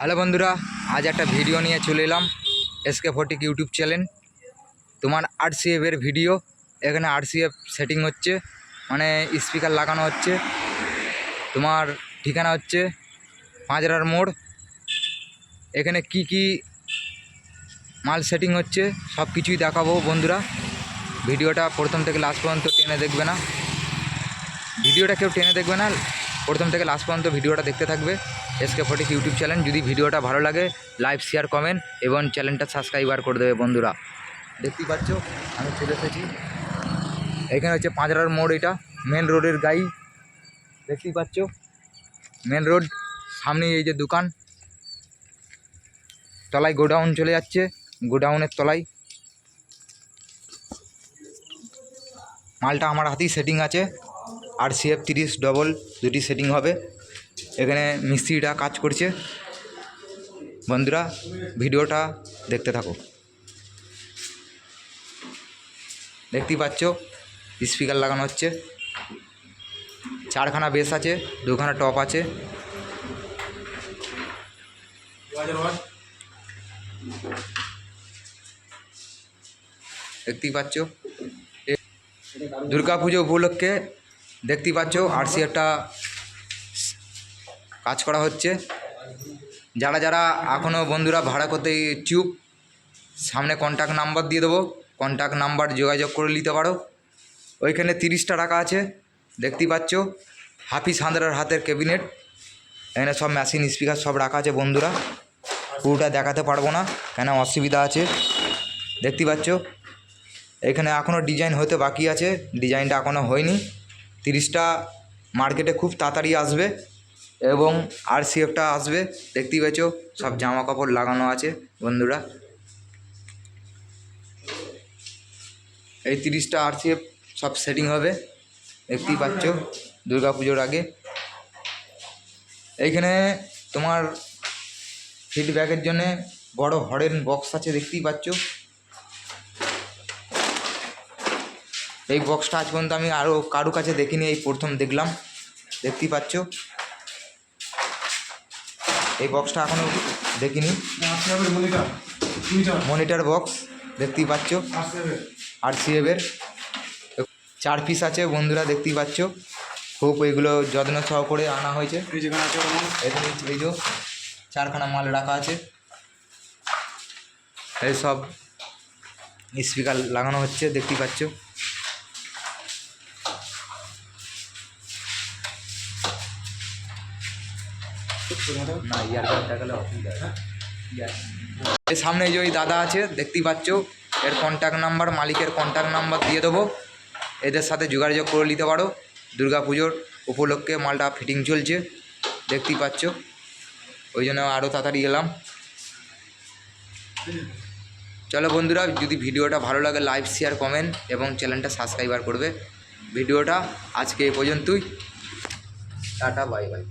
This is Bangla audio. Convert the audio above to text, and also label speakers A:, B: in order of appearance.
A: হ্যালো বন্ধুরা, আজ একটা ভিডিও নিয়ে চলে এলাম এসকে ফটিক ইউটিউব চ্যানেল তোমার আরসিএফ এর ভিডিও এখানে আরসিএফ সেটিং হচ্ছে মানে স্পিকার লাগানো হচ্ছে। তোমার ঠিকানা হচ্ছে পাঁচরার মোড়। এখানে কি কি মাল সেটিং হচ্ছে, সব কিছুই দেখাবো বন্ধুরা। ভিডিওটা প্রথম থেকে লাস্ট পর্যন্ত টেনে দেখবে না। ভিডিওটা কেউ টেনে দেখবে না প্রথম থেকে লাস্ট পর্যন্ত ভিডিওটা দেখতে থাকবে। এসকে ফটিক ইউটিউব চ্যানেল যদি ভিডিওটা ভালো লাগে লাইভ শেয়ার কমেন্ট এবং চ্যানেলটা সাবস্ক্রাইবার করে দেবে বন্ধুরা। দেখতেই পাচ্ছ, আমি চলে এসেছি। এখানে হচ্ছে পাঁচরার মোড় এটা মেন রোডের গাই। দেখতেই পাচ্ছ মেন রোড সামনে এই যে দোকান। তলায় গোডাউন চলে যাচ্ছে, গোডাউনের তলায়। মালটা আমার হাতেই সেটিং আছে। আর সিএফ তিরিশ ডবল দুটি সেটিং হবে। এখানে মিস্ত্রিরা কাজ করছে। বন্ধুরা, ভিডিওটা দেখতে থাকো। দেখতেই পাচ্ছ স্পিকার লাগানো হচ্ছে। চারখানা বেস আছে, দুখানা টপ আছে। দেখতেই পাচ্ছ। দুর্গা পুজো উপলক্ষে দেখতেই পাচ্ছ আরসি একটা কাজ করা হচ্ছে। যারা যারা এখনও বন্ধুরা ভাড়া করতে ইচ্ছুক, সামনে কন্ট্যাক্ট নাম্বার দিয়ে দেবো। কন্ট্যাক্ট নাম্বার যোগাযোগ করে নিতে পারো। ওইখানে তিরিশটা টাকা আছে, দেখতেই পাচ্ছ। হাফিজ হান্দারার হাতের ক্যাবিনেট এখানে সব মেশিন স্পিকার সব রাখা আছে বন্ধুরা। পুরোটা দেখাতে পারব না, কেন অসুবিধা আছে। দেখতেই পাচ্ছ। এখানে এখনও ডিজাইন হতে বাকি আছে ডিজাইনটা এখনও হয়নি। তিরিশটা মার্কেটে খুব তাড়াতাড়ি আসবে এবং আর সিএফটা আসবে, দেখতেই পেয়েছ সব জামা কাপড় লাগানো আছে বন্ধুরা। এই তিরিশটা আর সিএফ সব সেটিং হবে, দেখতেই পাচ্ছ দুর্গা পুজোর আগে। এইখানে তোমার ফিডব্যাকের জন্যে বড় হরেন বক্স আছে, দেখতেই পাচ্ছ। এই বক্সটা আজ পর্যন্ত আমি আরও কারও কাছে দেখিনি, এই প্রথম দেখলাম। দেখতেই পাচ্ছ। এই বক্সটা এখনও দেখিনি। মনিটর বক্স দেখতেই পাচ্ছ। আর সিএফের চার পিস আছে, বন্ধুরা, দেখতেই পাচ্ছ। খুব এগুলো যত্ন সহ করে আনা হয়েছে। এই যে চারখানা মাল রাখা আছে। এই সব স্পিকার লাগানো হচ্ছে, দেখতেই পাচ্ছ। এর সামনে যে ওই দাদা আছে, দেখতেই পাচ্ছ, এর কন্ট্যাক্ট নাম্বার মালিকের কন্ট্যাক্ট নাম্বার দিয়ে দেবো। এদের সাথে যোগাযোগ করে নিতে পারো। দুর্গা পুজোর উপলক্ষে মালটা ফিটিং চলছে, দেখতেই পাচ্ছ। ওই জন্য আরও তাড়াতাড়ি এলাম। চলো বন্ধুরা, যদি ভিডিওটা ভালো লাগে লাইক শেয়ার কমেন্ট এবং চ্যানেলটা সাবস্ক্রাইবার করবে। ভিডিওটা আজকে এ পর্যন্তই। Tata bye bye